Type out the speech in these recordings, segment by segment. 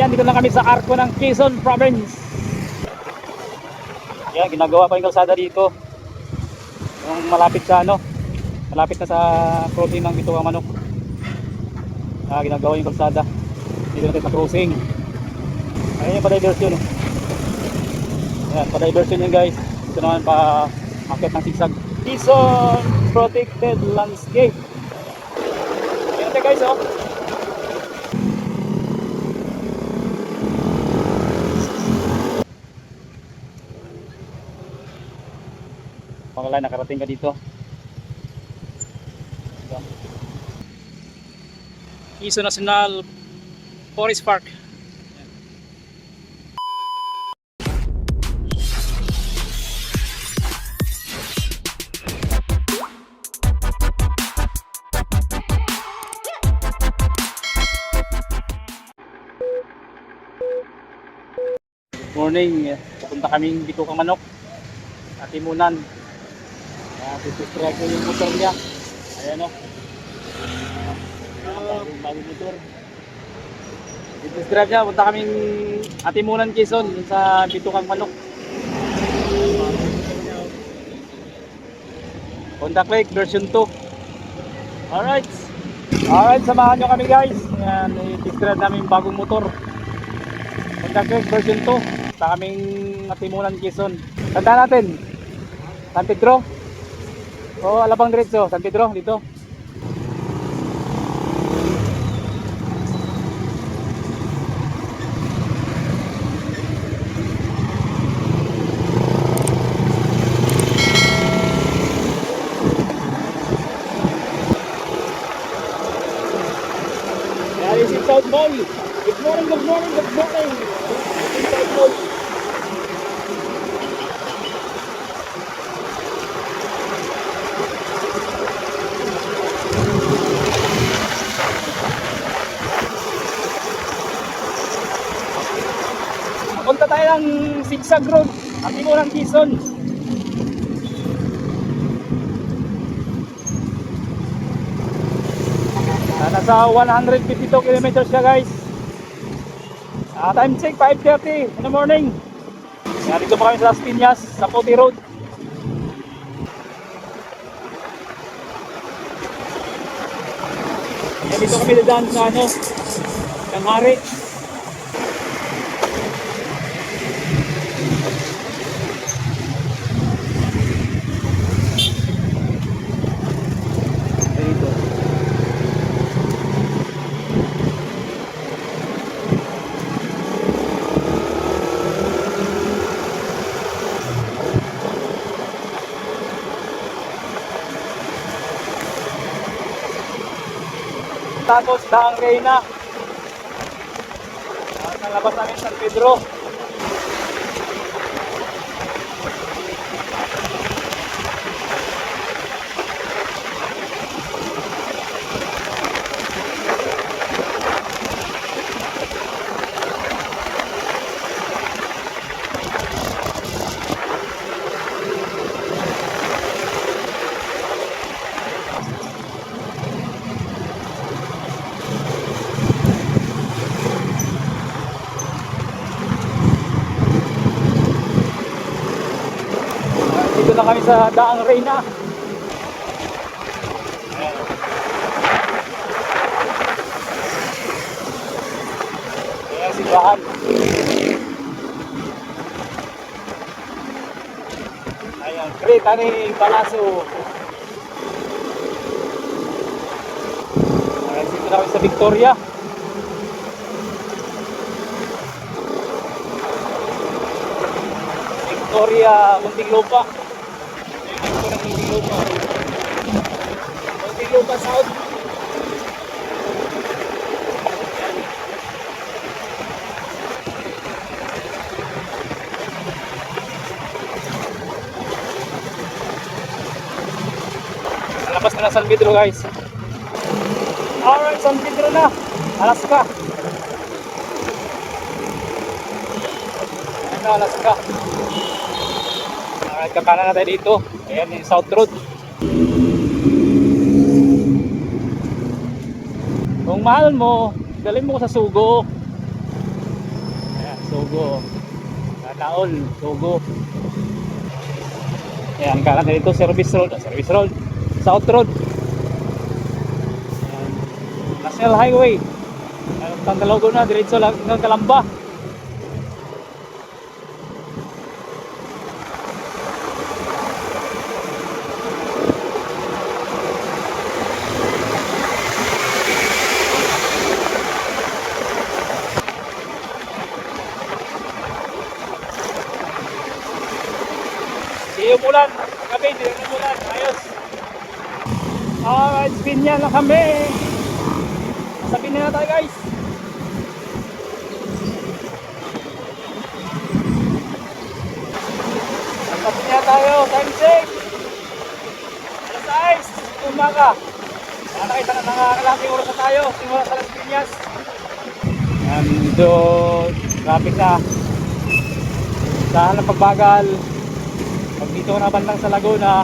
Ayan, dito lang kami sa Arco ng Quezon Province. Ayan, ginagawa pa yung kalsada dito. Yung malapit sa ano, malapit na sa protein ng bituang manok. Ah, ginagawa yung kalsada. Dito natin sa crossing. Ayan yung pa-diversion. oh. Ayan, pa-diversion yun guys. Ito naman pa akit ng sigsag. Quezon Protected Landscape. Ayan natin guys oh. Pangala, nakarating ka dito. Ito. Quezon National Forest Park. Morning. Pupunta kaming Bituka Manok. At Uh, Titustra ko yung motor niya. Ayan o. Bagong bagong motor. Titustra niya. Punta kaming Atimunan Quezon sa Bitukang Manok. Honda Click version 2. Alright. Alright, samahan nyo kami guys. Ayan, i-test namin bagong motor. Honda Click version 2 sa aming Atimunan Quezon. Tanda natin. San Pedro. O, Alabang Diretso. San Pedro, dito. There is in South Mall. Good morning, good morning, good morning. In South Mall. Punta tayo ng Sigsag Road. Ang mo ng Quezon. Ah, nasa 152 kilometers siya guys. Ah, time check 5.30 in the morning. Yan, dito pa kami sa Las Piñas, sa Coti Road. Yan, dito kami dadaan sa ano, ng hari. Tapos Daang Reyna. Ah, Sa labas namin San Pedro. Sa Daang Reyna. Bahan. Ayan, great ani Palaso. Ayan, dito na kami sa Victoria. Victoria, Muntinlupa. Ito ng Muntinlupa. Muntinlupa South. Labas na ng San Pedro guys. Alright, San Pedro na. Alaska. Ayan na, Alaska. Alright, kakanan na tayo dito. Ayan yung South Road. Kung mahal mo, dalhin mo ko sa Sugo. Sugo. Naol, Sugo. Ayan, kanan na dito, service road, service road, South Road. Ayan. National Highway. Ayan, Tandalogo na, diretso lang hanggang Kalamba. Hindi umulan. Hindi rin umulan. Ayos. Alright, spin yan lang kami. Sabihin na tayo guys. Sabihin na tayo. Time check. Alas 6. Umaga. Kaya nakita na nakakalaking oras na tayo. Simula sa Las Piñas. Ando, traffic na. Saan ang pagbagal. Dito na bandang sa Laguna,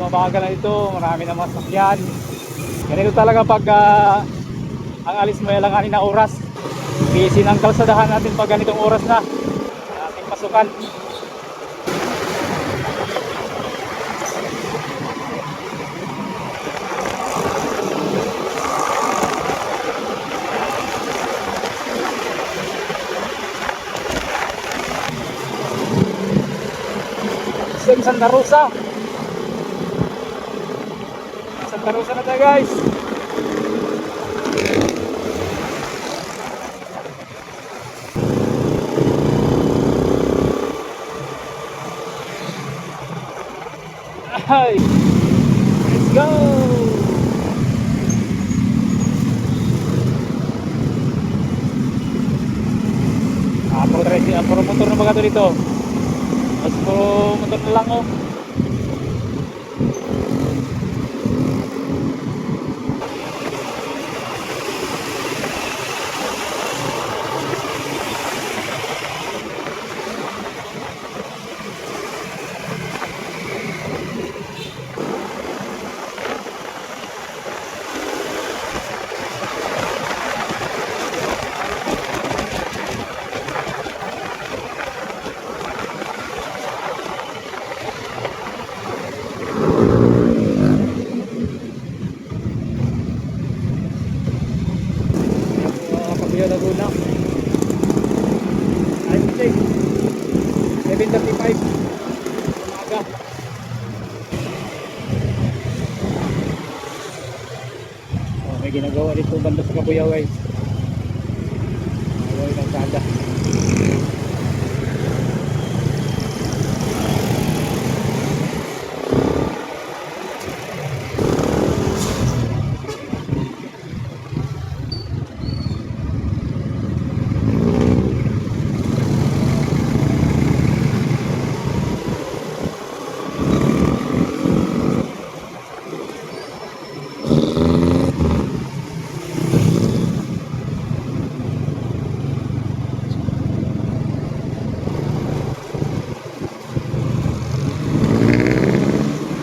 lumabagal na ito, marami na mga sakyan. Ganito talaga pag ah, ang alis mo lang na oras. Busy ng kalsadahan natin pag ganitong oras na. Ating pasukan. Santa Rosa. Santa Rosa na tayo guys. Ay. Let's go. Puro, motor na mga to dito. Mas puro na lang oh. Uh, Pagbiyo Laguna. Time check. 7.35. Umaga. Oh, may ginagawa dito banda sa Kabuyaw guys. Ginagawa ng kada.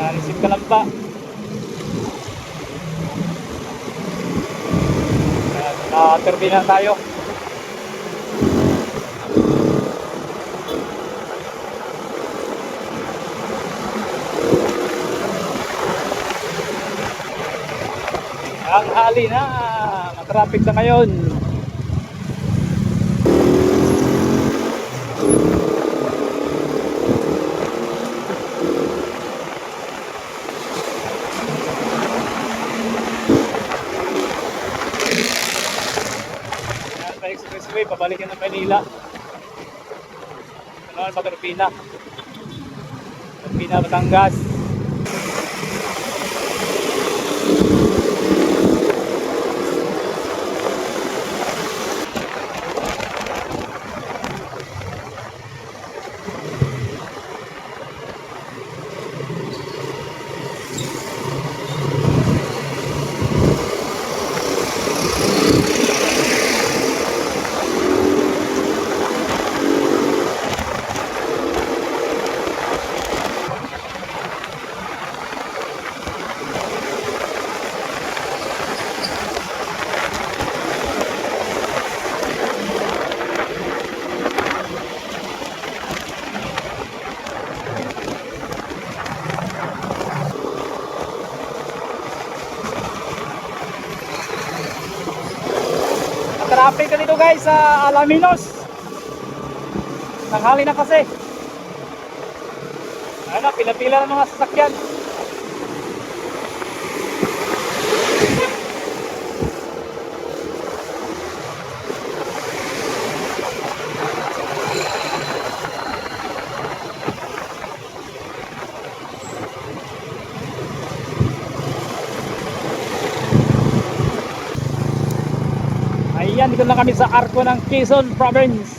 Na-receive ka lang pa. Na-turbina tayo. Ang hali na, matraffic na ngayon. Yan pa expressway, Manila. Ano ang Pagarpina? Pagarpina, Batangas. Update ka dito guys sa Alaminos. Tanghali na kasi. Ano, pila-pila ng mga sasakyan. Ayan, dito na kami sa arko ng Quezon Province.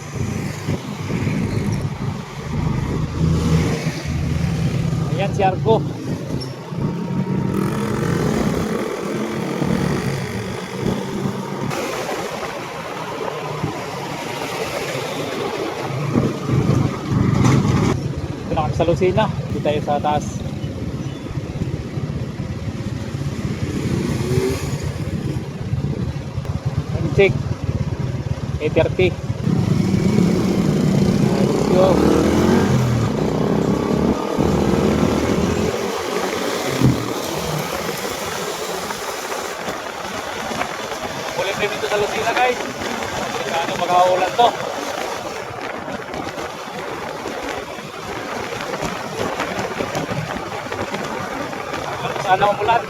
Ayan si Arko. Dito na kami sa Lucena. Dito tayo sa taas. Check. 8.30. Let's go. Ulit rin dito sa Lucena guys. Kano magkakaulan to. Sana umulan.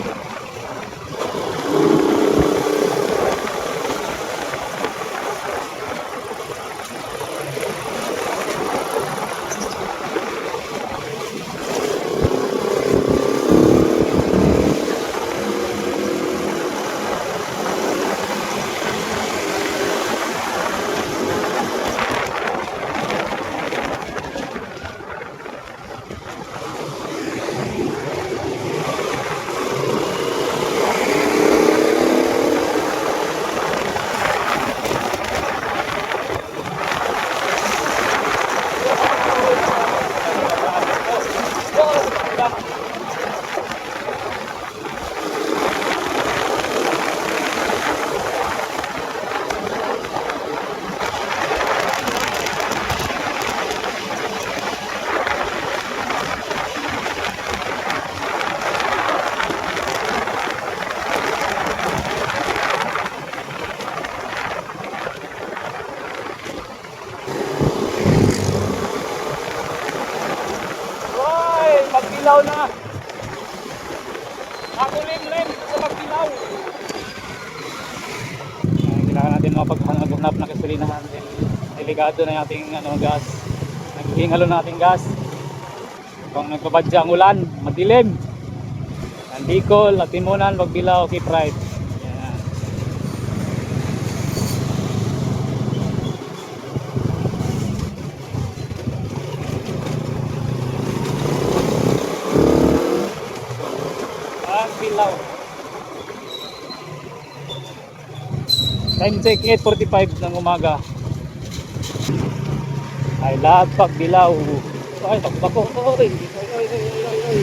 Hoy, magdilaw na. Nakulim-lim sa magdilaw. Kailangan natin mapaghanap ng kasalinahan. Delikado na yung ating ano, gas. Naghihingalo na ating gas. Kung nagbabadya ang ulan, madilim. Ang Bicol, Latimunan, Magbilaw, keep right. Yan. Ang Bilaw. Time check 8.45 ng umaga. Ay, lagpag dilaw. Ay, tagbako. Oy, oy, oy, oy, oy, oy.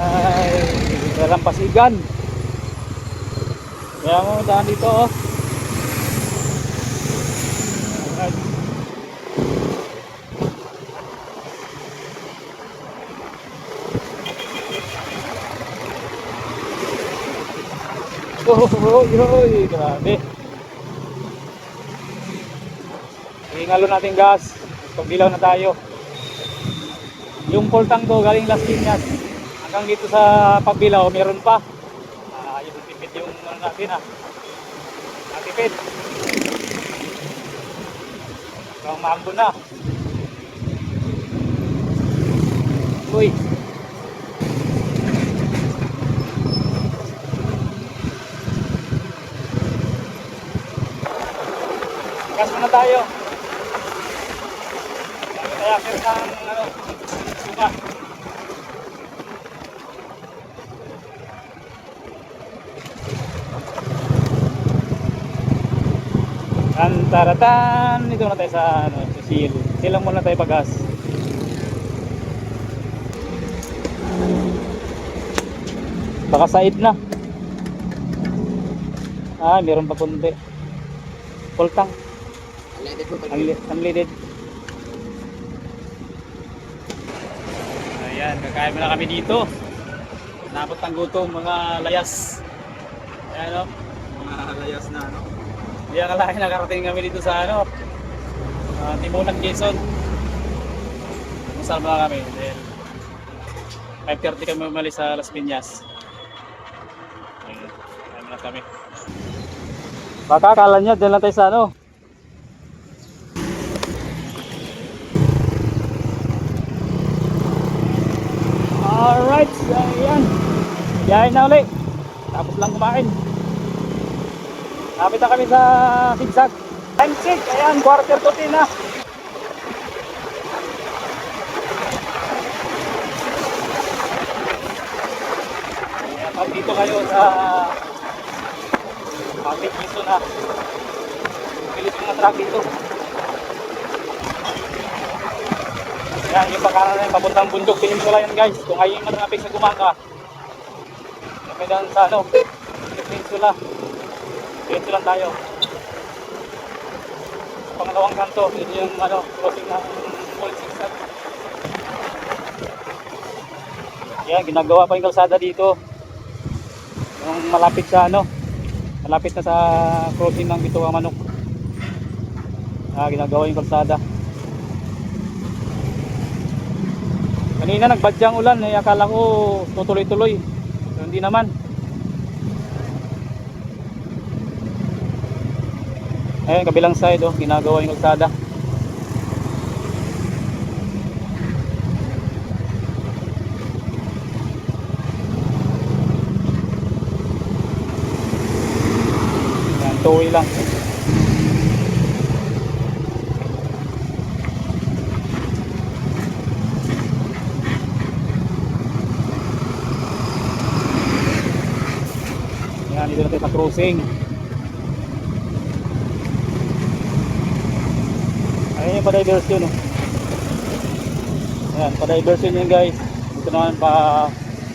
Ay, walang pasigan. Kaya mo daan dito, oh. Oh, oh, yoy, grabe. Ingalo natin gas. Pagdilaw na tayo. Yung poltang to galing Las Piñas. Hanggang dito sa pagbilaw, meron pa. Ah, yung tipid yung ano natin ah. Natipid. Hanggang maambo na. Uy. Gas muna tayo. Kaya kaya ng ano, suka. Tan taratan, dito na tayo sa ano, seal. Silang muna tayo pag-gas. Baka side na. Ah, meron pa kunti. Full tank. Unli- Unleaded. Ayan, kakain muna kami dito. Nabot ng gutom, mga layas. Ayan o. Mga layas na ano. Hindi akalain nakarating kami dito sa ano. Uh, Timunan Quezon. Masal mga kami. Then, 5.30 kami umalis sa Las Piñas. Ayun, ayun na kami. Baka akala nyo, dyan lang tayo sa ano. Alright, so ayan. Biyahe na ulit. Tapos lang kumain. Lapit na kami sa Sigsag. Time check, ayan, quarter to 10 na. Pag dito kayo sa public dito na pilit yung truck dito. Ayan, yung pagkaran na yung papuntang bundok, peninsula yan guys. Kung ayaw yung matraffic sa gumaka, kami doon sa ano, peninsula. Dito lang tayo. Pangalawang kanto, yun yung ano, crossing ng Mall 6 Yan, ginagawa pa yung kalsada dito. Yung malapit sa ano, malapit na sa crossing ng Bituang Manok. Ah, ginagawa yung kalsada. Kanina nagbadyang ulan, eh, akala ko tutuloy-tuloy. So, hindi naman. Ayun, kabilang side oh, ginagawa yung kalsada. Yan, tuwi lang. Yan, dito na tayo sa crossing. Ayun yung pa-diversion oh. Ayan, pa-diversion yun guys. Dito naman pa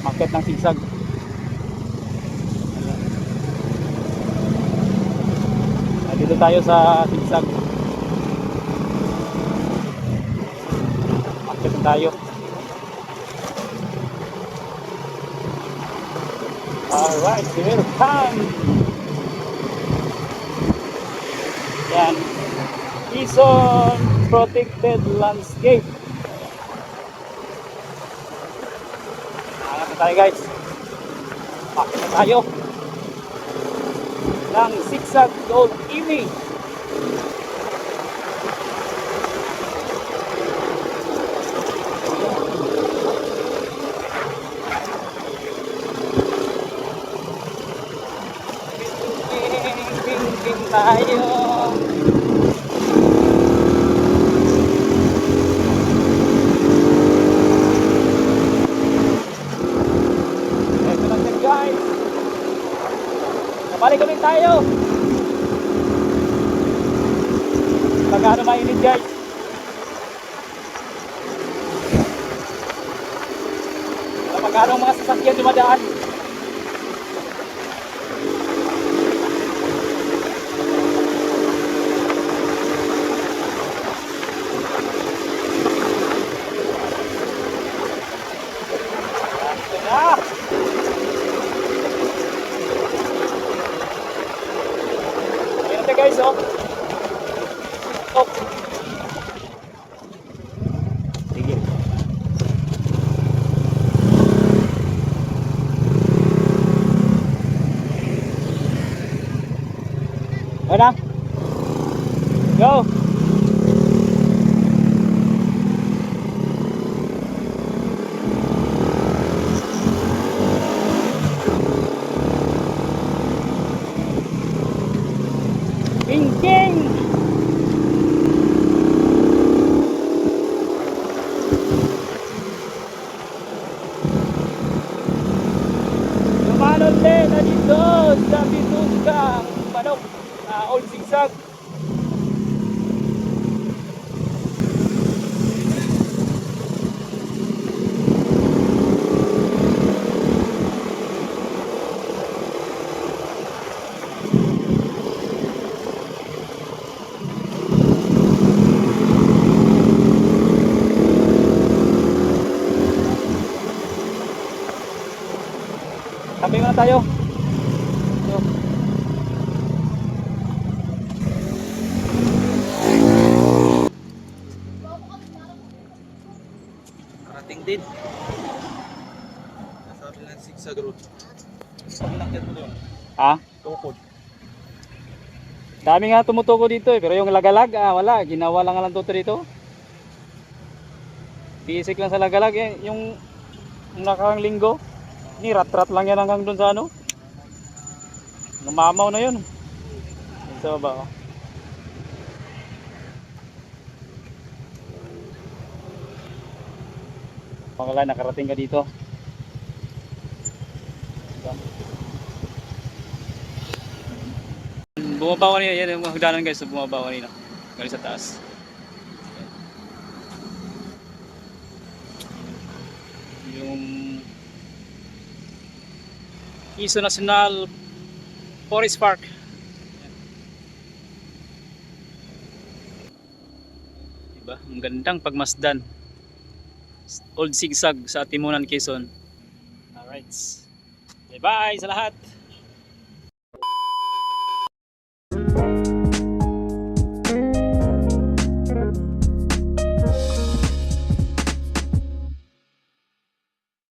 market ng sigsag. Ayan. Dito tayo sa sigsag. Market tayo. Alright, welcome! Yan. Quezon Protected Landscape. Hanap na tayo guys. Bakit na tayo? Ng Zigzag Gold Imi. Tayo. Ito na guys. Nabalik kami tayo. Pagkano mainit guys. Pagkano mga sasakyan dumadaan. Ito na. Ayan na guys, oh. Nagpad na dito sa manok, uh, all zigzag. Kape muna tayo. Din. Nasabi lang zigzag road. Yan mo doon. ha? Tukod. Dami nga tumutuko dito eh, pero yung lagalag, ah, wala. Ginawa lang lang tuto dito. Basic lang sa lagalag eh. Yung, nakakang linggo, ni rat-rat lang yan hanggang dun sa ano. Namamaw na yun. Yun sa baba. oh. Pangala, nakarating ka dito. Bumaba kanina, yan yung hagdanan guys, so bumaba kanina. Galing sa taas. Yung Iso National Forest Park. Diba? Ang gandang pagmasdan. Old zigzag sa Timunan, Quezon. Alright. Okay, bye sa lahat.